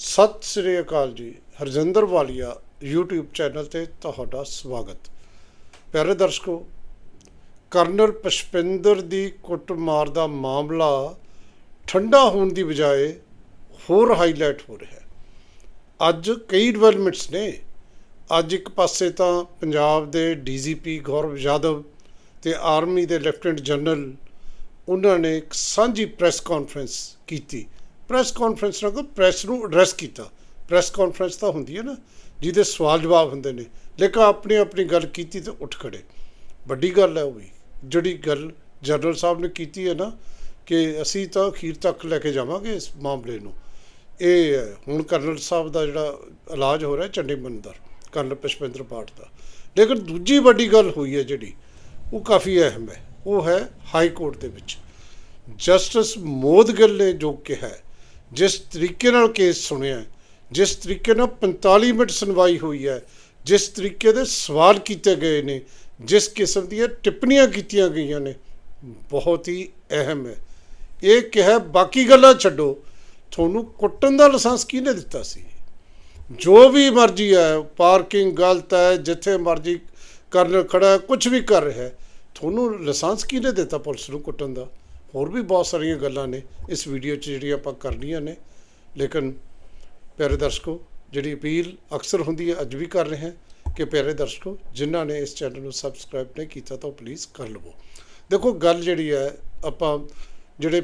ਸਤਿ ਸ੍ਰੀ ਅਕਾਲ ਜੀ। ਹਰਜਿੰਦਰ ਵਾਲੀਆ, YouTube channel ਤੇ ਤੁਹਾਡਾ ਸਵਾਗਤ। ਪਿਆਰੇ ਦਰਸ਼ਕੋ, ਕਰਨਲ ਪਸ਼ਪਿੰਦਰ ਦੀ ਕੁੱਟਮਾਰ ਦਾ ਮਾਮਲਾ ਠੰਡਾ ਹੋਣ ਦੀ ਬਜਾਏ ਹੋਰ ਹਾਈਲਾਈਟ ਹੋ ਰਿਹਾ ਹੈ। ਅੱਜ ਕਈ ਡਿਵੈਲਪਮੈਂਟਸ ਨੇ। ਅੱਜ ਇੱਕ ਪਾਸੇ ਤਾਂ ਪੰਜਾਬ ਦੇ ਡੀਜੀਪੀ ਗੌਰਵ ਯਾਦਵ ਤੇ ਆਰਮੀ ਦੇ ਲੈਫਟੀਨੈਂਟ ਜਨਰਲ ਉਹਨਾਂ ਨੇ ਇੱਕ ਸਾਂਝੀ ਪ੍ਰੈਸ ਕਾਨਫਰੰਸ ਕੀਤੀ। ਪ੍ਰੈਸ ਕਾਨਫਰੰਸ ਨਾਲ ਪ੍ਰੈਸ ਨੂੰ ਐਡਰੈਸ ਕੀਤਾ। ਪ੍ਰੈਸ ਕਾਨਫਰੰਸ ਤਾਂ ਹੁੰਦੀ ਹੈ ਨਾ ਜਿਹਦੇ ਸਵਾਲ ਜਵਾਬ ਹੁੰਦੇ ਨੇ। ਲੇਕਿਨ ਆਪਣੀ ਆਪਣੀ ਗੱਲ ਕੀਤੀ ਤੇ ਉੱਠ ਖੜੇ। ਵੱਡੀ ਗੱਲ ਹੈ ਉਹ ਵੀ। ਜਿਹੜੀ ਗੱਲ ਜਨਰਲ ਸਾਹਿਬ ਨੇ ਕੀਤੀ ਹੈ ਨਾ ਕਿ ਅਸੀਂ ਤਾਂ ਅਖੀਰ ਤੱਕ ਲੈ ਕੇ ਜਾਵਾਂਗੇ ਇਸ ਮਾਮਲੇ ਨੂੰ। ਇਹ ਹੈ, ਹੁਣ ਕਰਨਲ ਸਾਹਿਬ ਦਾ ਜਿਹੜਾ ਇਲਾਜ ਹੋ ਰਿਹਾ ਚੰਡੀਗੜ੍ਹ ਦਾ ਕਰਨਲ ਪਸ਼ਪਿੰਦਰ ਪਾਠ ਦਾ। ਲੇਕਿਨ ਦੂਜੀ ਵੱਡੀ ਗੱਲ ਹੋਈ ਹੈ ਜਿਹੜੀ ਉਹ ਕਾਫੀ ਅਹਿਮ ਹੈ। ਉਹ ਹੈ ਹਾਈ ਕੋਰਟ ਦੇ ਵਿੱਚ। ਜਸਟਿਸ ਮੋਦਗਿੱਲ ਨੇ ਜੋ ਕਿਹਾ ਜਿਸ ਤਰੀਕੇ ਨਾਲ ਕੇਸ ਸੁਣਿਆ ਜਿਸ ਤਰੀਕੇ ਨਾਲ 45 ਮਿੰਟ ਸੁਣਵਾਈ ਹੋਈ ਹੈ, ਜਿਸ ਤਰੀਕੇ ਦੇ ਸਵਾਲ ਕੀਤੇ ਗਏ ਨੇ, ਜਿਸ ਕਿਸਮ ਦੀਆਂ ਟਿੱਪਣੀਆਂ ਕੀਤੀਆਂ ਗਈਆਂ ਨੇ, ਬਹੁਤ ਹੀ ਅਹਿਮ ਹੈ। ਇਹ ਕਿਹਾ, ਬਾਕੀ ਗੱਲਾਂ ਛੱਡੋ, ਤੁਹਾਨੂੰ ਕੁੱਟਣ ਦਾ ਲਾਇਸੈਂਸ ਕਿਹਨੇ ਦਿੱਤਾ ਸੀ? ਜੋ ਵੀ ਮਰਜ਼ੀ ਹੈ, ਪਾਰਕਿੰਗ ਗਲਤ ਹੈ, ਜਿੱਥੇ ਮਰਜ਼ੀ ਕਰਨ ਖੜਾ ਕੁਝ ਵੀ ਕਰ ਰਿਹਾ ਤੁਹਾਨੂੰ ਲਾਇਸੈਂਸ ਕਿਹਨੇ ਦਿੱਤਾ ਪੁਲਿਸ ਨੂੰ ਕੁੱਟਣ ਦਾ? ਹੋਰ ਵੀ ਬਹੁਤ ਸਾਰੀਆਂ ਗੱਲਾਂ ਨੇ। ਇਸ ਵੀਡੀਓ 'ਚ ਜਿਹੜੀਆਂ ਆਪਾਂ ਕਰਨੀਆਂ ਨੇ। ਲੇਕਿਨ ਪਿਆਰੇ ਦਰਸ਼ਕੋ, ਜਿਹੜੀ ਅਪੀਲ ਅਕਸਰ ਹੁੰਦੀ ਹੈ, ਅੱਜ ਵੀ ਕਰ ਰਹੇ ਹਾਂ ਕਿ ਪਿਆਰੇ ਦਰਸ਼ਕੋ, ਜਿਨ੍ਹਾਂ ਨੇ ਇਸ ਚੈਨਲ ਨੂੰ ਸਬਸਕ੍ਰਾਈਬ ਨਹੀਂ ਕੀਤਾ, ਤਾਂ ਪਲੀਜ਼ ਕਰ ਲਵੋ। ਦੇਖੋ, ਗੱਲ ਜਿਹੜੀ ਹੈ, ਆਪਾਂ ਜਿਹੜੇ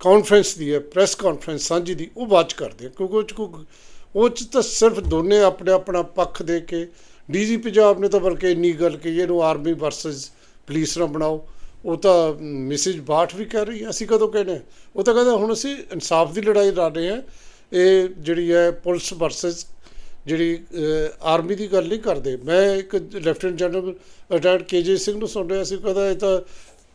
ਕਾਨਫਰੰਸ ਦੀ ਹੈ ਪ੍ਰੈਸ ਕਾਨਫਰੰਸ ਸਾਂਝੀ ਦੀ, ਉਹ ਬਾਅਦ 'ਚ ਕਰਦੇ ਹਾਂ। ਕਿਉਂਕਿ ਉਹ 'ਚ ਕੋਈ, ਉਹ 'ਚ ਤਾਂ ਸਿਰਫ ਦੋਨੇ ਆਪਣੇ, ਆਪਣਾ ਪੱਖ ਦੇ ਕੇ ਡੀਜੀ ਪੰਜਾਬ ਨੇ ਤਾਂ ਬਲਕਿ ਇੰਨੀ ਗੱਲ ਕਹੀ, ਇਹਨੂੰ ਆਰਮੀ ਵਰਸਸ ਪੁਲਿਸ ਨਾਲ ਬਣਾਓ। ਉਹ ਤਾਂ ਮਿਸਿਜ ਬਾਠ ਵੀ ਕਹਿ ਰਹੀ ਹੈ। ਅਸੀਂ ਕਦੋਂ ਕਹਿੰਦੇ ਹਾਂ? ਉਹ ਤਾਂ ਕਹਿੰਦਾ ਹੁਣ ਅਸੀਂ ਇਨਸਾਫ ਦੀ ਲੜਾਈ ਲੜ ਰਹੇ ਹਾਂ। ਇਹ ਜਿਹੜੀ ਹੈ ਪੁਲਿਸ ਵਰਸਸ ਜਿਹੜੀ ਆਰਮੀ ਦੀ ਗੱਲ ਨਹੀਂ ਕਰਦੇ। ਮੈਂ ਇੱਕ lieutenant general retired KJ Singh ਨੂੰ ਸੁਣ ਰਿਹਾ ਸੀ। ਕਹਿੰਦਾ ਇਹ ਤਾਂ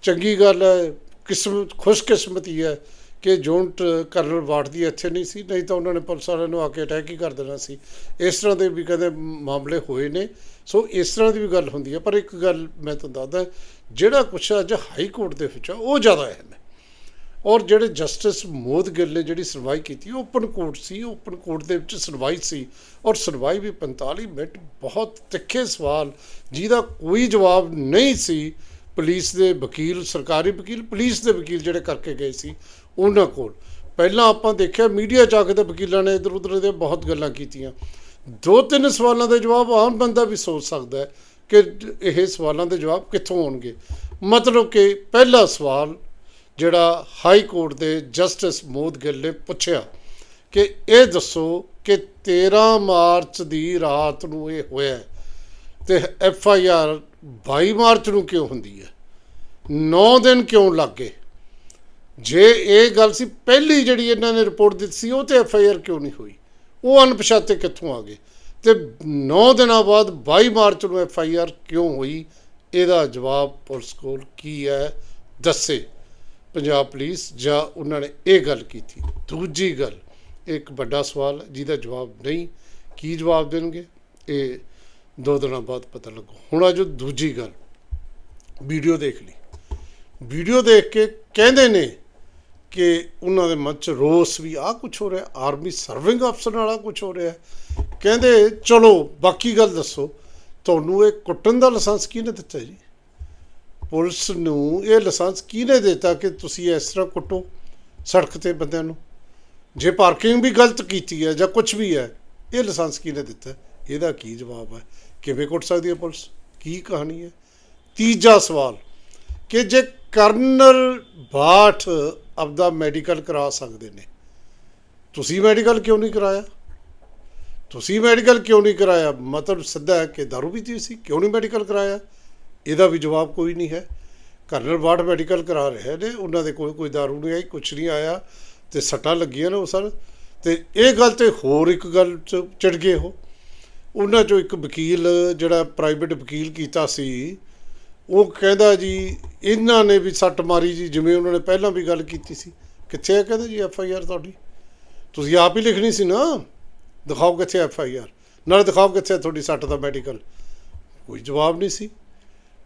ਚੰਗੀ ਗੱਲ ਹੈ। ਕਿਸਮਤ, ਖੁਸ਼ਕਿਸਮਤੀ ਹੈ। ਕਿ ਜੌਂਟ ਕਰਨਲ ਵਾਰਡ ਦੀ ਇੱਥੇ ਨਹੀਂ ਸੀ, ਨਹੀਂ ਤਾਂ ਉਹਨਾਂ ਨੇ ਪੁਲਿਸ ਵਾਲਿਆਂ ਨੂੰ ਆ ਕੇ ਅਟੈਕ ਹੀ ਕਰ ਦੇਣਾ ਸੀ। ਇਸ ਤਰ੍ਹਾਂ ਦੇ ਵੀ ਕਦੇ ਮਾਮਲੇ ਹੋਏ ਨੇ। ਸੋ ਇਸ ਤਰ੍ਹਾਂ ਦੀ ਵੀ ਗੱਲ ਹੁੰਦੀ ਹੈ। ਪਰ ਇੱਕ ਗੱਲ ਮੈਂ ਤੁਹਾਨੂੰ ਦੱਸਦਾ, ਜਿਹੜਾ ਕੁਛ ਅੱਜ ਹਾਈ ਕੋਰਟ ਦੇ ਵਿੱਚ ਆ, ਉਹ ਜ਼ਿਆਦਾ ਅਹਿਮ ਹੈ। ਔਰ ਜਿਹੜੇ ਜਸਟਿਸ ਮੋਦ ਗਿੱਲ ਨੇ ਜਿਹੜੀ ਸੁਣਵਾਈ ਕੀਤੀ ਓਪਨ ਕੋਰਟ ਸੀ। ਓਪਨ ਕੋਰਟ ਦੇ ਵਿੱਚ ਸੁਣਵਾਈ ਸੀ। ਔਰ ਸੁਣਵਾਈ ਵੀ 45 ਮਿੰਟ ਬਹੁਤ ਤਿੱਖੇ ਸਵਾਲ, ਜਿਹਦਾ ਕੋਈ ਜਵਾਬ ਨਹੀਂ ਸੀ। ਪੁਲਿਸ ਦੇ ਵਕੀਲ, ਸਰਕਾਰੀ ਵਕੀਲ, ਪੁਲਿਸ ਦੇ ਵਕੀਲ ਜਿਹੜੇ ਕਰਕੇ ਗਏ ਸੀ ਉਹਨਾਂ ਕੋਲ। ਪਹਿਲਾਂ ਆਪਾਂ ਦੇਖਿਆ ਮੀਡੀਆ ਚ ਆ ਕੇ ਤਾਂ ਵਕੀਲਾਂ ਨੇ ਇਧਰ ਉਧਰ ਦੇ ਬਹੁਤ ਗੱਲਾਂ ਕੀਤੀਆਂ। ਦੋ ਤਿੰਨ ਸਵਾਲਾਂ ਦੇ ਜਵਾਬ ਆਮ ਬੰਦਾ ਵੀ ਸੋਚ ਸਕਦਾ ਹੈ ਕਿ ਇਹ ਸਵਾਲਾਂ ਦੇ ਜਵਾਬ ਕਿੱਥੋਂ ਆਉਣਗੇ। ਮਤਲਬ ਕਿ ਪਹਿਲਾ ਸਵਾਲ ਜਿਹੜਾ ਹਾਈ ਕੋਰਟ ਦੇ ਜਸਟਿਸ ਮੋਦ ਗਿੱਲ ਨੇ ਪੁੱਛਿਆ ਕਿ ਇਹ ਦੱਸੋ ਕਿ 13 ਮਾਰਚ ਦੀ ਰਾਤ ਨੂੰ ਇਹ ਹੋਇਆ ਹੈ ਤੇ ਐਫ ਆਈ ਆਰ 22 ਮਾਰਚ ਨੂੰ ਕਿਉਂ ਹੁੰਦੀ ਹੈ? 9 ਦਿਨ ਕਿਉਂ ਲੱਗੇ ਜੇ ਇਹ ਗੱਲ ਸੀ ਪਹਿਲੀ ਜਿਹੜੀ ਇਹਨਾਂ ਨੇ ਰਿਪੋਰਟ ਦਿੱਤੀ ਸੀ ਉਹ ਤੇ ਐਫ ਆਈ ਆਰ ਕਿਉਂ ਨਹੀਂ ਹੋਈ? ਉਹ ਅਣਪਛਾਤੇ ਕਿੱਥੋਂ ਆ ਗਏ? ਤੇ 9 ਦਿਨਾਂ ਬਾਅਦ 22 ਮਾਰਚ ਨੂੰ ਐਫ ਆਈ ਆਰ ਕਿਉਂ ਹੋਈ? ਇਹਦਾ ਜਵਾਬ ਪੁਲਿਸ ਕੋਲ ਕੀ ਹੈ? ਦੱਸੇ ਪੰਜਾਬ ਪੁਲਿਸ ਜਾਂ ਉਹਨਾਂ ਨੇ ਇਹ ਗੱਲ ਕੀਤੀ? ਦੂਜੀ ਗੱਲ ਇੱਕ ਵੱਡਾ ਸਵਾਲ ਹੈ, ਜਿਹਦਾ ਜਵਾਬ ਨਹੀਂ ਕੀ ਜਵਾਬ ਦੇਣਗੇ? ਇਹ ਦੋ ਦਿਨਾਂ ਬਾਅਦ ਪਤਾ ਲੱਗੂ। ਹੁਣ ਆ ਜੋ ਦੂਜੀ ਗੱਲ ਵੀਡੀਓ ਦੇਖ ਲਈ। ਵੀਡੀਓ ਦੇਖ ਕੇ ਕਹਿੰਦੇ ਨੇ ਕਿ ਉਹਨਾਂ ਦੇ ਮਨ ਚ ਰੋਸ ਵੀ ਆ ਕੁਝ ਹੋ ਰਿਹਾ ਆਰਮੀ ਸਰਵਿੰਗ ਅਫਸਰ ਨਾਲ ਆ ਕੁਝ ਹੋ ਰਿਹਾ। ਕਹਿੰਦੇ, ਚਲੋ, ਬਾਕੀ ਗੱਲ ਦੱਸੋ। ਤੁਹਾਨੂੰ ਇਹ ਕੁੱਟਣ ਦਾ ਲਾਇਸੈਂਸ ਕਿਹਨੇ ਦਿੱਤਾ ਜੀ? ਪੁਲਿਸ ਨੂੰ ਇਹ ਲਾਇਸੈਂਸ ਕਿਹਨੇ ਦਿੱਤਾ ਕਿ ਤੁਸੀਂ ਇਸ ਤਰ੍ਹਾਂ ਕੁੱਟੋ ਸੜਕ ਤੇ ਬੰਦਿਆਂ ਨੂੰ? ਜੇ ਪਾਰਕਿੰਗ ਵੀ ਗਲਤ ਕੀਤੀ ਹੈ ਜਾਂ ਕੁਝ ਵੀ ਹੈ, ਇਹ ਲਾਇਸੈਂਸ ਕਿਹਨੇ ਦਿੱਤਾ? ਇਹਦਾ ਕੀ ਜਵਾਬ ਹੈ? ਕਿਵੇਂ ਕੁੱਟ ਸਕਦੀ ਹੈ ਪੁਲਿਸ? ਕੀ ਕਹਾਣੀ ਹੈ? ਤੀਜਾ ਸਵਾਲ, ਕਿ ਜੇ ਕਰਨਲ ਬਾਠ ਆਪਦਾ ਮੈਡੀਕਲ ਕਰਾ ਸਕਦੇ ਨੇ। ਤੁਸੀਂ ਮੈਡੀਕਲ ਕਿਉਂ ਨਹੀਂ ਕਰਾਇਆ? ਤੁਸੀਂ ਮੈਡੀਕਲ ਕਿਉਂ ਨਹੀਂ ਕਰਾਇਆ? ਮਤਲਬ ਸਿੱਧਾ ਹੈ ਕਿ ਦਾਰੂ ਪੀਤੀ ਸੀ, ਕਿਉਂ ਨਹੀਂ ਮੈਡੀਕਲ ਕਰਾਇਆ? ਇਹਦਾ ਵੀ ਜਵਾਬ ਕੋਈ ਨਹੀਂ ਹੈ। ਕਰਨਲ ਬਾਠ ਮੈਡੀਕਲ ਕਰਾ ਰਹੇ ਨੇ, ਉਹਨਾਂ ਦੇ ਕੋਈ ਕੋਈ ਦਾਰੂ ਨਹੀਂ ਆਈ, ਕੁਛ ਨਹੀਂ ਆਇਆ ਤੇ ਸੱਟਾਂ ਲੱਗੀਆਂ ਨੇ ਉਹ ਸਰ। ਤੇ ਇਹ ਗੱਲ ਤੇ ਹੋਰ ਇੱਕ ਗੱਲ ਚ ਚੜ ਗਏ ਉਹ। ਉਹਨਾਂ ਚੋਂ ਇੱਕ ਵਕੀਲ, ਜਿਹੜਾ ਪ੍ਰਾਈਵੇਟ ਵਕੀਲ ਕੀਤਾ ਸੀ ਉਹ ਕਹਿੰਦਾ ਜੀ, ਇਹਨਾਂ ਨੇ ਵੀ ਸੱਟ ਮਾਰੀ ਜੀ, ਜਿਵੇਂ ਉਹਨਾਂ ਨੇ ਪਹਿਲਾਂ ਵੀ ਗੱਲ ਕੀਤੀ ਸੀ। ਕਿੱਥੇ ਹੈ ਕਹਿੰਦਾ ਜੀ ਐਫ ਆਈ ਆਰ ਤੁਹਾਡੀ? ਤੁਸੀਂ ਆਪ ਹੀ ਲਿਖਣੀ ਸੀ ਨਾ। ਦਿਖਾਓ ਕਿੱਥੇ ਐਫ ਆਈ ਆਰ। ਨਾਲ ਦਿਖਾਓ ਕਿੱਥੇ ਤੁਹਾਡੀ ਸੱਟ ਦਾ ਮੈਡੀਕਲ। ਕੋਈ ਜਵਾਬ ਨਹੀਂ ਸੀ।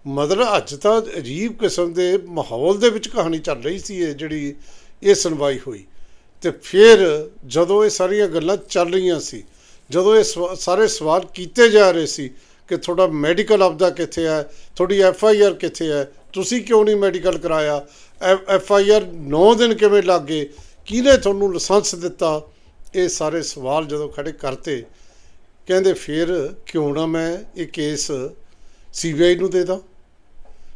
ਮਤਲਬ ਅੱਜ ਤਾਂ ਅਜੀਬ ਕਿਸਮ ਦੇ ਮਾਹੌਲ ਦੇ ਵਿੱਚ ਕਹਾਣੀ ਚੱਲ ਰਹੀ ਸੀ ਇਹ ਜਿਹੜੀ ਇਹ ਸੁਣਵਾਈ ਹੋਈ। ਤੇ ਫਿਰ ਜਦੋਂ ਇਹ ਸਾਰੀਆਂ ਗੱਲਾਂ ਚੱਲ ਰਹੀਆਂ ਸੀ, ਜਦੋਂ ਇਹ ਸਵਾ- ਸਾਰੇ ਸਵਾਲ ਕੀਤੇ ਜਾ ਰਹੇ ਸੀ ਕਿ ਤੁਹਾਡਾ ਮੈਡੀਕਲ ਆਪਦਾ ਕਿੱਥੇ ਹੈ, ਤੁਹਾਡੀ ਐਫ ਆਈ ਆਰ ਕਿੱਥੇ ਹੈ, ਤੁਸੀਂ ਕਿਉਂ ਨਹੀਂ ਮੈਡੀਕਲ ਕਰਾਇਆ? ਐਫ ਆਈ ਆਰ 9 ਦਿਨ ਕਿਵੇਂ ਲੱਗ ਗਏ? ਕਿਹਨੇ ਤੁਹਾਨੂੰ ਲਾਇਸੈਂਸ ਦਿੱਤਾ? ਇਹ ਸਾਰੇ ਸਵਾਲ ਜਦੋਂ ਖੜੇ ਕਰਤੇ, ਕਹਿੰਦੇ ਫਿਰ ਕਿਉਂ ਨਾ ਮੈਂ ਇਹ ਕੇਸ ਸੀਬੀਆਈ ਨੂੰ ਦੇ ਦਾਂ?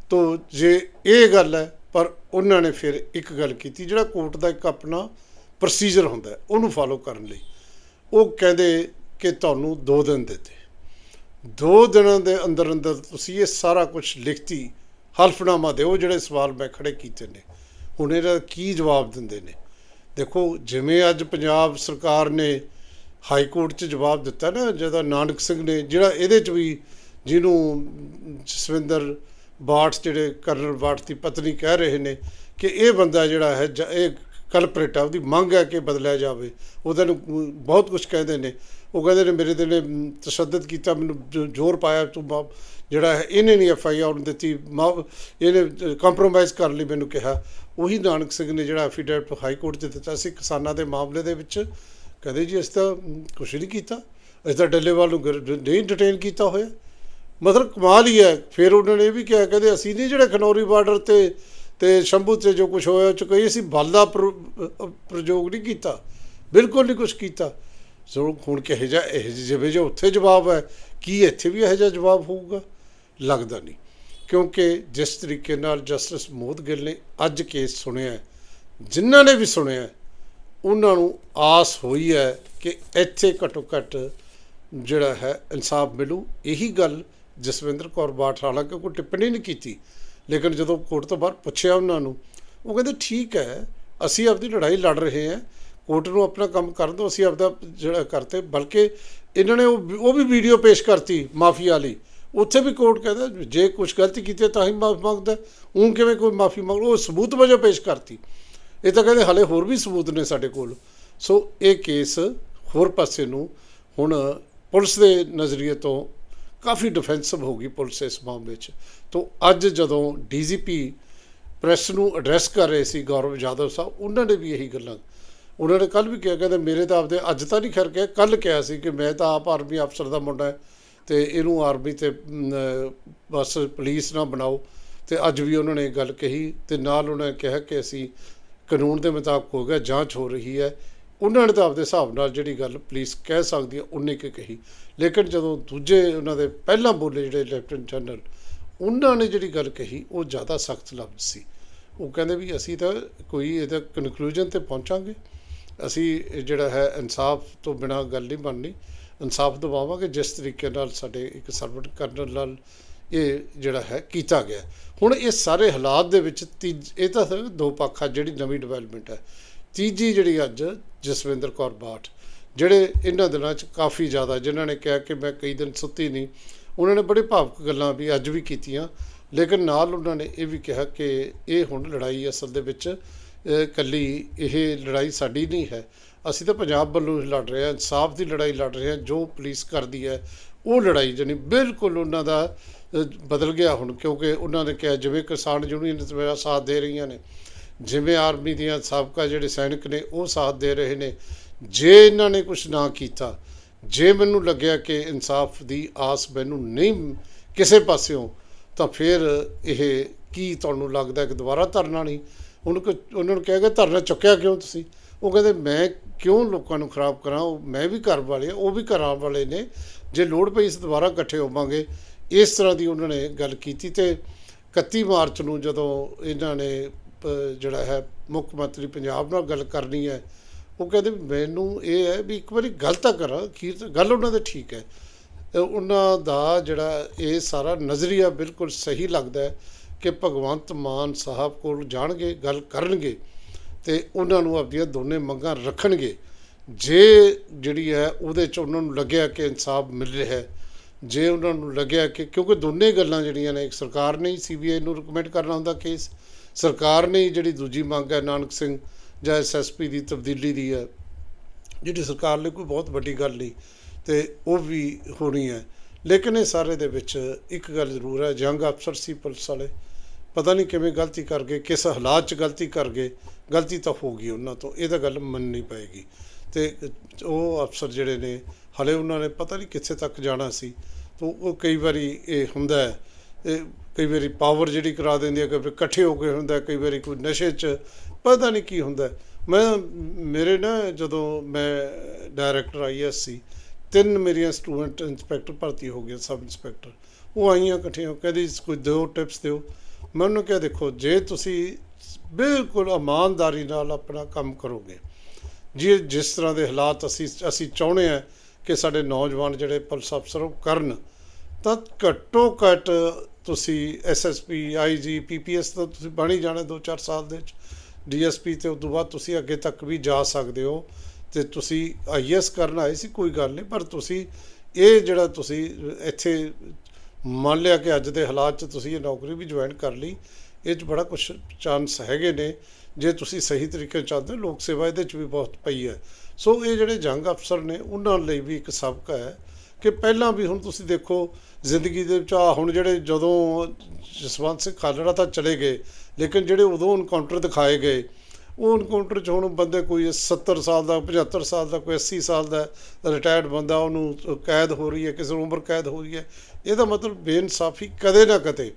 ਤੋ ਜੇ ਇਹ ਗੱਲ ਹੈ, ਪਰ ਉਹਨਾਂ ਨੇ ਫਿਰ ਇੱਕ ਗੱਲ ਕੀਤੀ, ਜਿਹੜਾ ਕੋਰਟ ਦਾ ਇੱਕ ਆਪਣਾ ਪ੍ਰੋਸੀਜਰ ਹੁੰਦਾ ਉਹਨੂੰ ਫਾਲੋ ਕਰਨ ਲਈ। ਉਹ ਕਹਿੰਦੇ ਕਿ ਤੁਹਾਨੂੰ 2 ਦਿਨ ਦਿੱਤੇ। ਦੋ ਦਿਨਾਂ ਦੇ ਅੰਦਰ ਅੰਦਰ ਤੁਸੀਂ ਇਹ ਸਾਰਾ ਕੁਝ ਲਿਖਤੀ, ਹਲਫਨਾਮਾ ਦਿਓ ਜਿਹੜੇ ਸਵਾਲ ਮੈਂ ਖੜੇ ਕੀਤੇ ਨੇ। ਹੁਣ ਇਹਦਾ ਕੀ ਜਵਾਬ ਦਿੰਦੇ ਨੇ? ਦੇਖੋ, ਜਿਵੇਂ ਅੱਜ ਪੰਜਾਬ ਸਰਕਾਰ ਨੇ ਹਾਈ ਕੋਰਟ 'ਚ ਜਵਾਬ ਦਿੱਤਾ ਨਾ, ਜਿਹਦਾ ਨਾਨਕ ਸਿੰਘ ਨੇ, ਜਿਹੜਾ ਇਹਦੇ 'ਚ ਵੀ ਜਿਹਨੂੰ ਜਸਵਿੰਦਰ ਬਾਠ ਜਿਹੜੇ ਕਰਨਲ ਬਾਠ ਦੀ ਪਤਨੀ ਕਹਿ ਰਹੇ ਨੇ ਕਿ ਇਹ ਬੰਦਾ ਜਿਹੜਾ ਹੈ, ਜ- ਇਹ ਕਲਪਰੇਟ ਆ, ਉਹਦੀ ਮੰਗ ਹੈ ਕਿ ਬਦਲਿਆ ਜਾਵੇ। ਉਹਦੇ ਨੂੰ ਬਹੁਤ ਕੁਝ ਕਹਿੰਦੇ ਨੇ। ਉਹ ਕਹਿੰਦੇ ਨੇ, ਮੇਰੇ ਤੇ ਨੇ ਤਸ਼ੱਦਦ ਕੀਤਾ, ਮੈਨੂੰ ਜ਼ੋਰ ਪਾਇਆ, ਤੂੰ ਬਾਪ ਜਿਹੜਾ ਹੈ, ਇਹਨੇ ਨਹੀਂ ਐਫ ਆਈ ਆਰ ਦਿੱਤੀ। ਮਾ- ਇਹਨੇ ਕੰਪਰੋਮਾਈਜ਼ ਕਰਨ ਲਈ, ਮੈਨੂੰ ਕਿਹਾ। ਉਹੀ ਨਾਨਕ ਸਿੰਘ ਨੇ ਜਿਹੜਾ ਐਫੀਡੇਵਿਟ ਹਾਈ ਕੋਰਟ 'ਚ ਦਿੱਤਾ ਸੀ, ਕਿਸਾਨਾਂ ਦੇ ਮਾਮਲੇ ਦੇ ਵਿੱਚ। ਕਹਿੰਦੇ ਜੀ, ਅਸੀਂ ਤਾਂ ਕੁਝ ਨਹੀਂ ਕੀਤਾ। ਅਸੀਂ ਤਾਂ ਡੱਲੇਵਾਲ ਨੂੰ ਨਹੀਂ ਡਿਟੇਨ ਕੀਤਾ ਹੋਇਆ। ਮਤਲਬ ਕਮਾਲ ਹੀ ਹੈ। ਫਿਰ ਉਹਨਾਂ ਨੇ ਇਹ ਵੀ ਕਿਹਾ, ਕਹਿੰਦੇ ਅਸੀਂ ਨਹੀਂ ਜਿਹੜੇ ਖਨੌਰੀ ਬਾਰਡਰ ਤੇ ਤੇ ਸ਼ੰਭੂ ਤੇ ਜੋ ਕੁਝ ਹੋਇਆ ਉਹ 'ਚ ਕੋਈ ਅਸੀਂ ਬਲ ਦਾ ਪ੍ਰਯੋਗ ਨਹੀਂ ਕੀਤਾ। ਬਿਲਕੁਲ ਨਹੀਂ ਕੁਝ ਕੀਤਾ। ਸੋ ਹੁਣ ਕਿਹੋ ਜਿਹਾ, ਇਹ ਜਿਵੇਂ ਜੋ ਉੱਥੇ ਜਵਾਬ ਹੈ, ਕੀ ਇੱਥੇ ਵੀ ਇਹੋ ਜਿਹਾ ਜਵਾਬ ਹੋਊਗਾ? ਲੱਗਦਾ ਨਹੀਂ। ਕਿਉਂਕਿ ਜਿਸ ਤਰੀਕੇ ਨਾਲ ਜਸਟਿਸ ਮੋਦਗਿੱਲ ਨੇ ਅੱਜ ਕੇਸ ਸੁਣਿਆ ਜਿਨ੍ਹਾਂ ਨੇ ਵੀ ਸੁਣਿਆ ਉਹਨਾਂ ਨੂੰ ਆਸ ਹੋਈ ਹੈ ਕਿ ਇੱਥੇ ਘੱਟੋ ਘੱਟ ਜਿਹੜਾ ਹੈ ਇਨਸਾਫ ਮਿਲੂ। ਇਹੀ ਗੱਲ ਜਸਵਿੰਦਰ ਕੌਰ ਬਾਠ ਹਾਲਾਂਕਿ ਕੋਈ ਟਿੱਪਣੀ ਨਹੀਂ ਕੀਤੀ। ਲੇਕਿਨ ਜਦੋਂ ਕੋਰਟ ਤੋਂ ਬਾਹਰ ਪੁੱਛਿਆ ਉਹਨਾਂ ਨੂੰ, ਉਹ ਕਹਿੰਦੇ, ਠੀਕ ਹੈ, ਅਸੀਂ ਆਪਦੀ ਲੜਾਈ ਲੜ ਰਹੇ ਹਾਂ, ਕੋਰਟ ਨੂੰ ਆਪਣਾ ਕੰਮ ਕਰਨ ਦਿਓ, ਅਸੀਂ ਆਪਦਾ ਜਿਹੜਾ ਕਰਤੇ। ਬਲਕਿ ਇਹਨਾਂ ਨੇ ਉਹ ਉਹ ਵੀ ਵੀਡੀਓ ਪੇਸ਼ ਕਰਤੀ ਮਾਫੀਆ ਲਈ। ਉੱਥੇ ਵੀ ਕੋਰਟ ਕਹਿੰਦਾ, ਜੇ ਕੁਝ ਗਲਤੀ ਕੀਤੀ ਹੈ ਤਾਂ ਹੀ ਮਾਫੀ ਮੰਗਦਾ ਉਹ ਕਿਵੇਂ ਕੋਈ ਮਾਫੀ ਮੰਗ ਉਹ ਸਬੂਤ ਵਜੋਂ ਪੇਸ਼ ਕਰਤੀ। ਇਹ ਤਾਂ ਕਹਿੰਦੇ, ਹਲੇ ਹੋਰ ਵੀ ਸਬੂਤ ਨੇ ਸਾਡੇ ਕੋਲ। ਸੋ ਇਹ ਕੇਸ ਹੋਰ ਪਾਸੇ ਨੂੰ ਹੁਣ ਪੁਲਿਸ ਦੇ ਨਜ਼ਰੀਏ ਤੋਂ ਕਾਫੀ ਡਿਫੈਂਸਿਵ ਹੋ ਗਈ ਪੁਲਿਸ ਇਸ ਮਾਮਲੇ 'ਚ। ਤੋਂ ਅੱਜ ਜਦੋਂ ਡੀਜੀਪੀ ਪ੍ਰੈਸ ਨੂੰ ਐਡਰੈਸ ਕਰ ਰਹੇ ਸੀ ਗੌਰਵ ਯਾਦਵ ਸਾਹਿਬ, ਉਹਨਾਂ ਨੇ ਵੀ ਇਹੀ ਗੱਲਾਂ ਉਹਨਾਂ ਨੇ ਕੱਲ ਵੀ ਕਿਹਾ, ਕਹਿੰਦੇ ਮੇਰੇ ਤਾਂ ਆਪਦੇ ਅੱਜ ਤਾਂ ਨਹੀਂ ਖਰ ਕਿਹਾ ਕੱਲ ਕਿਹਾ ਸੀ ਕਿ ਮੈਂ ਤਾਂ ਆਪ ਆਰਮੀ ਅਫਸਰ ਦਾ ਮੁੰਡਾ ਹੈ ਤੇ ਇਹਨੂੰ ਆਰਮੀ ਤੇ ਬਸ ਪੁਲਿਸ ਨਾ ਬਣਾਓ। ਤੇ ਅੱਜ ਵੀ ਉਹਨਾਂ ਨੇ ਇਹ ਗੱਲ ਕਹੀ ਤੇ ਨਾਲ ਉਹਨਾਂ ਨੇ ਕਿਹਾ ਕਿ ਅਸੀਂ ਕਾਨੂੰਨ ਦੇ ਮੁਤਾਬਕ ਹੋ ਗਿਆ, ਜਾਂਚ ਹੋ ਰਹੀ ਹੈ। ਉਹਨਾਂ ਨੇ ਤਾਂ ਆਪਦੇ ਹਿਸਾਬ ਨਾਲ ਜਿਹੜੀ ਗੱਲ ਪੁਲਿਸ ਕਹਿ ਸਕਦੀ ਹੈ, ਉਹਨੇ ਕਿ ਕਹੀ। ਲੇਕਿਨ ਜਦੋਂ ਦੂਜੇ ਉਹਨਾਂ ਦੇ ਪਹਿਲਾਂ ਬੋਲੇ ਜਿਹੜੇ ਲੈਫਟੀਨੈਂਟ ਜਨਰਲ ਉਹਨਾਂ ਨੇ ਜਿਹੜੀ ਗੱਲ ਕਹੀ, ਉਹ ਜ਼ਿਆਦਾ ਸਖਤ ਲਫ਼ਜ਼ ਸੀ। ਉਹ ਕਹਿੰਦੇ ਵੀ ਅਸੀਂ ਤਾਂ ਕੋਈ ਇਹਦਾ ਕਨਕਲੂਜਨ ਤੇ ਪਹੁੰਚਾਂਗੇ। ਅਸੀਂ ਇਹ ਜਿਹੜਾ ਹੈ, ਇਨਸਾਫ ਤੋਂ ਬਿਨਾ ਗੱਲ ਨਹੀਂ ਬਣਨੀ। ਇਨਸਾਫ ਦਿਵਾਵਾਂਗੇ, ਜਿਸ ਤਰੀਕੇ ਨਾਲ ਸਾਡੇ ਇੱਕ ਸਰਵਿਸ ਕਰਨਲ ਨਾਲ ਇਹ ਜਿਹੜਾ ਹੈ ਕੀਤਾ ਗਿਆ। ਹੁਣ ਇਹ ਸਾਰੇ ਹਾਲਾਤ ਦੇ ਵਿੱਚ ਤੀਜ, ਇਹ ਤਾਂ ਦੋ ਪੱਖ ਆ, ਜਿਹੜੀ ਨਵੀਂ ਡਿਵੈਲਪਮੈਂਟ ਹੈ। ਤੀਜੀ ਜਿਹੜੀ ਅੱਜ ਜਸਵਿੰਦਰ ਕੌਰ ਬਾਠ ਜਿਹੜੇ ਇਹਨਾਂ ਦਿਨਾਂ 'ਚ ਕਾਫੀ ਜ਼ਿਆਦਾ ਜਿਨ੍ਹਾਂ ਨੇ ਕਿਹਾ ਕਿ ਮੈਂ ਕਈ ਦਿਨ ਸੁੱਤੀ ਨਹੀਂ ਉਹਨਾਂ ਨੇ ਬੜੇ ਭਾਵਕ ਗੱਲਾਂ ਵੀ ਅੱਜ ਵੀ ਕੀਤੀਆਂ ਲੇਕਿਨ ਨਾਲ ਉਹਨਾਂ ਨੇ ਇਹ ਵੀ ਕਿਹਾ ਕਿ ਇਹ ਹੁਣ ਲੜਾਈ ਅਸਲ ਦੇ ਵਿੱਚ ਅਹ, ਕੱਲੀ ਇਹ ਲੜਾਈ ਸਾਡੀ ਨਹੀਂ ਹੈ। ਅਸੀਂ ਤਾਂ ਪੰਜਾਬ ਵੱਲੋਂ ਹੀ ਲੜ ਰਹੇ ਹਾਂ ਇਨਸਾਫ ਦੀ ਲੜਾਈ ਲੜ ਰਹੇ ਹਾਂ ਜੋ ਪੁਲਿਸ ਕਰਦੀ ਹੈ ਉਹ ਲੜਾਈ ਜਾਣੀ ਬਿਲਕੁਲ ਉਹਨਾਂ ਦਾ ਬਦਲ ਗਿਆ ਹੁਣ ਕਿਉਂਕਿ ਉਹਨਾਂ ਨੇ ਕਿਹਾ ਜਿਵੇਂ ਕਿਸਾਨ ਯੂਨੀਅਨ ਮੇਰਾ ਸਾਥ ਦੇ ਰਹੀਆਂ ਨੇ ਜਿਵੇਂ ਆਰਮੀ ਦੀਆਂ ਸਾਬਕਾ ਜਿਹੜੇ ਸੈਨਿਕ ਨੇ ਉਹ ਸਾਥ ਦੇ ਰਹੇ ਨੇ ਜੇ ਇਹਨਾਂ ਨੇ ਕੁਝ ਨਾ ਕੀਤਾ ਜੇ ਮੈਨੂੰ ਲੱਗਿਆ ਕਿ ਇਨਸਾਫ ਦੀ ਆਸ ਮੈਨੂੰ ਨਹੀਂ ਕਿਸੇ ਪਾਸਿਓਂ ਤਾਂ ਫਿਰ ਇਹ ਕੀ ਤੁਹਾਨੂੰ ਲੱਗਦਾ ਕਿ ਦੁਬਾਰਾ ਧਰਨਾ ਨਹੀਂ? ਹੁਣ ਕੋ ਉਹਨਾਂ ਨੂੰ ਕਹੇਗਾ ਧਰਨਾ ਚੁੱਕਿਆ ਕਿਉਂ ਤੁਸੀਂ? ਉਹ ਕਹਿੰਦੇ ਮੈਂ ਕਿਉਂ ਲੋਕਾਂ ਨੂੰ ਖਰਾਬ ਕਰਾਂ? ਉਹ ਮੈਂ ਵੀ ਘਰ ਵਾਲੇ ਆ, ਉਹ ਵੀ ਘਰਾਂ ਵਾਲੇ ਨੇ। ਜੇ ਲੋੜ ਪਈ ਇਸ ਦੁਬਾਰਾ ਇਕੱਠੇ ਹੋਵਾਂਗੇ। ਇਸ ਤਰ੍ਹਾਂ ਦੀ ਉਹਨਾਂ ਨੇ ਗੱਲ ਕੀਤੀ ਤੇ 31 ਮਾਰਚ ਨੂੰ ਜਦੋਂ ਇਹਨਾਂ ਨੇ ਜਿਹੜਾ ਹੈ, ਮੁੱਖ ਮੰਤਰੀ ਪੰਜਾਬ ਨਾਲ ਗੱਲ ਕਰਨੀ ਹੈ। ਉਹ ਕਹਿੰਦੇ, ਮੈਨੂੰ ਇਹ ਹੈ ਵੀ ਇੱਕ ਵਾਰੀ ਗੱਲ ਤਾਂ ਕਰਾਂ, ਅਖੀਰ ਤੇ ਗੱਲ ਉਹਨਾਂ ਦੇ ਠੀਕ ਹੈ। ਉਹਨਾਂ ਦਾ ਜਿਹੜਾ ਇਹ ਸਾਰਾ ਨਜ਼ਰੀਆ ਬਿਲਕੁਲ ਸਹੀ ਲੱਗਦਾ ਹੈ ਕਿ ਭਗਵੰਤ ਮਾਨ ਸਾਹਿਬ ਕੋਲ ਜਾਣਗੇ, ਗੱਲ ਕਰਨਗੇ ਤੇ ਉਹਨਾਂ ਨੂੰ ਆਪਣੀਆਂ ਦੋਨੇ ਮੰਗਾਂ ਰੱਖਣਗੇ। ਜੇ ਜਿਹੜੀ ਹੈ, ਉਹਦੇ ਚ ਉਹਨਾਂ ਨੂੰ ਲੱਗਿਆ ਕਿ ਇਨਸਾਫ ਮਿਲ ਰਿਹਾ ਹੈ, ਜੇ ਉਹਨਾਂ ਨੂੰ ਲੱਗਿਆ ਕਿ ਕਿਉਂਕਿ ਦੋਨੇ ਗੱਲਾਂ ਜਿਹੜੀਆਂ ਨੇ, ਇੱਕ ਸਰਕਾਰ ਨੇ ਹੀ ਸੀਬੀਆਈ ਨੂੰ ਰਿਕਮੈਂਡ ਕਰਨਾ ਹੁੰਦਾ ਕੇਸ ਸਰਕਾਰ ਨੇ ਜਿਹੜੀ ਦੂਜੀ ਮੰਗ ਹੈ ਨਾਨਕ ਸਿੰਘ ਜਾਂ ਐਸਐਸਪੀ ਦੀ, ਤਬਦੀਲੀ ਦੀ ਹੈ, ਜਿਹੜੀ ਸਰਕਾਰ ਲਈ ਕੋਈ ਬਹੁਤ ਵੱਡੀ ਗੱਲ ਨਹੀਂ ਤੇ ਉਹ ਵੀ ਹੋਣੀ ਹੈ। ਲੇਕਿਨ ਇਹ ਸਾਰੇ ਦੇ ਵਿੱਚ ਇੱਕ ਗੱਲ ਜ਼ਰੂਰ ਹੈ, ਜੰਗ ਅਫਸਰ ਸੀ ਪੁਲਿਸ ਵਾਲੇ। ਪਤਾ ਨਹੀਂ ਕਿਵੇਂ ਗਲਤੀ ਕਰ ਗਏ, ਕਿਸ ਹਾਲਾਤ 'ਚ ਗਲਤੀ ਕਰ ਗਏ, ਗਲਤੀ ਤਾਂ ਹੋ ਗਈ ਉਹਨਾਂ ਤੋਂ, ਇਹ ਤਾਂ ਗੱਲ ਮੰਨਣੀ ਪਏਗੀ। ਤੇ ਉਹ ਅਫਸਰ ਜਿਹੜੇ ਨੇ, ਹਲੇ ਉਹਨਾਂ ਨੇ ਪਤਾ ਨਹੀਂ ਕਿੱਥੇ ਤੱਕ ਜਾਣਾ ਸੀ। ਤੋਂ ਉਹ ਕਈ ਵਾਰੀ ਇਹ ਹੁੰਦਾ ਹੈ, ਇਹ ਕਈ ਵਾਰੀ ਪਾਵਰ ਜਿਹੜੀ ਕਰਾ ਦਿੰਦੀ ਹੈ, ਕਈ ਵਾਰੀ ਇਕੱਠੇ ਹੋ ਕੇ ਹੁੰਦਾ, ਕਈ ਵਾਰੀ ਕੋਈ ਨਸ਼ੇ 'ਚ, ਪਤਾ ਨਹੀਂ ਕੀ ਹੁੰਦਾ। ਮੈਂ, ਮੇਰੇ ਨਾ ਜਦੋਂ ਮੈਂ ਡਾਇਰੈਕਟਰ ਆਈਐਸ ਸੀ ਤਿੰਨ ਮੇਰੀਆਂ ਸਟੂਡੈਂਟ ਇੰਸਪੈਕਟਰ ਭਰਤੀ ਹੋ ਗਏ ਸਬ ਇੰਸਪੈਕਟਰ ਉਹ ਆਈਆਂ ਇਕੱਠੀਆਂ ਕਹਿੰਦੀ, ਕੋਈ ਦਿਓ ਟਿਪਸ ਦਿਓ। ਮੈਂ ਉਹਨੂੰ ਕਿਹਾ, ਦੇਖੋ, ਜੇ ਤੁਸੀਂ ਬਿਲਕੁਲ ਇਮਾਨਦਾਰੀ ਨਾਲ ਆਪਣਾ ਕੰਮ ਕਰੋਗੇ, ਜੇ ਜਿਸ ਤਰ੍ਹਾਂ ਦੇ ਹਾਲਾਤ ਅਸੀਂ ਅਸੀਂ ਚਾਹੁੰਦੇ ਆ ਕਿ ਸਾਡੇ ਨੌਜਵਾਨ ਜਿਹੜੇ ਪੁਲਿਸ ਅਫਸਰ ਉਹ ਕਰਨ, ਤਾਂ ਘੱਟੋ ਘੱਟ ਤੁਸੀਂ ਐਸਐਸਪੀ ਆਈਜੀ ਪੀਪੀਐਸ ਤਾਂ ਤੁਸੀਂ ਬਣ ਹੀ ਜਾਣਾ 2-4 ਸਾਲ ਦੇ ਵਿੱਚ। ਡੀਐਸਪੀ ਤੇ ਉਸ ਤੋਂ ਬਾਅਦ ਤੁਸੀਂ ਅੱਗੇ ਤੱਕ ਵੀ ਜਾ ਸਕਦੇ ਹੋ ਤੇ ਤੁਸੀਂ ਆਈਐਸ ਕਰਨ ਆਏ ਸੀ ਕੋਈ ਗੱਲ ਨਹੀਂ ਪਰ ਤੁਸੀਂ ਇਹ ਜਿਹੜਾ ਤੁਸੀਂ ਇੱਥੇ ਮੰਨ ਲਿਆ ਕਿ ਅੱਜ ਦੇ ਹਾਲਾਤ 'ਚ ਤੁਸੀਂ ਇਹ ਨੌਕਰੀ ਵੀ ਜੁਆਇਨ ਕਰ ਲਈ ਇਹ 'ਚ ਬੜਾ ਕੁਝ ਚਾਂਸ ਹੈਗੇ ਨੇ। ਜੇ ਤੁਸੀਂ ਸਹੀ ਤਰੀਕੇ ਨਾਲ ਚੱਲਦੇ ਹੋ, ਲੋਕ ਸੇਵਾ ਇਹਦੇ 'ਚ ਵੀ ਬਹੁਤ ਪਈ ਹੈ। ਸੋ ਇਹ ਜਿਹੜੇ ਜੰਗ ਅਫਸਰ ਨੇ ਉਹਨਾਂ ਲਈ ਵੀ ਇੱਕ ਸਬਕ ਹੈ ਕਿ ਪਹਿਲਾਂ ਵੀ ਹੁਣ ਤੁਸੀਂ ਦੇਖੋ, ਜ਼ਿੰਦਗੀ ਦੇ ਵਿੱਚ ਆ ਹੁਣ ਜਿਹੜੇ ਜਦੋਂ ਜਸਵੰਤ ਸਿੰਘ ਖਾਲੜਾ ਤਾਂ ਚਲੇ ਗਏ, ਲੇਕਿਨ ਜਿਹੜੇ ਉਦੋਂ ਇਨਕਾਊਂਟਰ ਦਿਖਾਏ ਗਏ, ਉਹ ਇਨਕਾਊਂਟਰ 'ਚ ਹੁਣ ਬੰਦੇ ਕੋਈ 70 ਸਾਲ ਦਾ 75 ਸਾਲ ਦਾ, ਕੋਈ 80 ਸਾਲ ਦਾ ਰਿਟਾਇਰਡ ਬੰਦਾ, ਉਹਨੂੰ ਕੈਦ ਹੋ ਰਹੀ ਹੈ, ਕਿਸੇ ਨੂੰ ਉਮਰ ਕੈਦ ਹੋ ਰਹੀ ਹੈ, ਇਹਦਾ ਮਤਲਬ ਬੇਇਨਸਾਫੀ ਕਦੇ ਨਾ ਕਦੇ।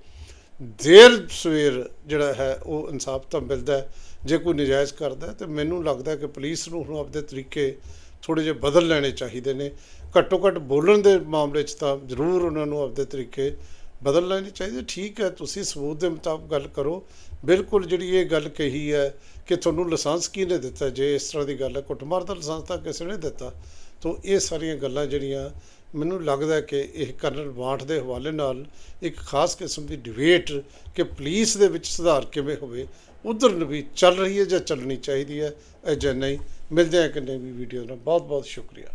ਦੇਰ ਸਵੇਰ ਜਿਹੜਾ ਹੈ, ਉਹ ਇਨਸਾਫ ਤਾਂ ਮਿਲਦਾ ਜੇ ਕੋਈ ਨਜਾਇਜ਼ ਕਰਦਾ ਹੈ, ਤੇ ਮੈਨੂੰ ਲੱਗਦਾ ਕਿ ਪੁਲਿਸ ਨੂੰ ਹੁਣ ਆਪਦੇ ਤਰੀਕੇ ਥੋੜੇ ਜਿਹੇ ਬਦਲ ਲੈਣੇ ਚਾਹੀਦੇ ਨੇ। ਘੱਟੋ ਘੱਟ ਬੋਲਣ ਦੇ ਮਾਮਲੇ 'ਚ ਤਾਂ ਜ਼ਰੂਰ ਉਹਨਾਂ ਨੂੰ ਆਪਦੇ ਤਰੀਕੇ ਬਦਲ ਲੈਣੇ ਚਾਹੀਦੇ। ਠੀਕ ਹੈ, ਤੁਸੀਂ ਸਬੂਤ ਦੇ ਮੁਤਾਬਕ ਗੱਲ ਕਰੋ। ਬਿਲਕੁਲ ਜਿਹੜੀ ਇਹ ਗੱਲ ਕਹੀ ਹੈ ਕਿ ਤੁਹਾਨੂੰ ਲਾਇਸੈਂਸ ਕਿਹਨੇ ਦਿੱਤਾ? ਜੇ ਇਸ ਤਰ੍ਹਾਂ ਦੀ ਗੱਲ ਹੈ, ਕੁੱਟਮਾਰ ਦਾ ਲਾਇਸੈਂਸ ਤਾਂ ਕਿਸੇ ਨੇ ਦਿੱਤਾ। ਤੋਂ ਇਹ ਸਾਰੀਆਂ ਗੱਲਾਂ ਜਿਹੜੀਆਂ ਮੈਨੂੰ ਲੱਗਦਾ ਕਿ ਇਹ ਕਰਨਲ ਬਾਂਟ ਦੇ ਹਵਾਲੇ ਨਾਲ ਇੱਕ ਖਾਸ ਕਿਸਮ ਦੀ ਡਿਬੇਟ ਕਿ ਪੁਲਿਸ ਦੇ ਵਿੱਚ ਸੁਧਾਰ ਕਿਵੇਂ ਹੋਵੇ, ਉਧਰ ਨੂੰ ਵੀ ਚੱਲ ਰਹੀ ਹੈ ਜਾਂ ਚੱਲਣੀ ਚਾਹੀਦੀ ਹੈ, ਇਹ ਜਾਂ ਨਹੀਂ। ਮਿਲਦੇ ਹਾਂ ਕਿ ਨਵੀਂ ਵੀਡੀਓ ਨਾਲ। ਬਹੁਤ ਬਹੁਤ ਸ਼ੁਕਰੀਆ।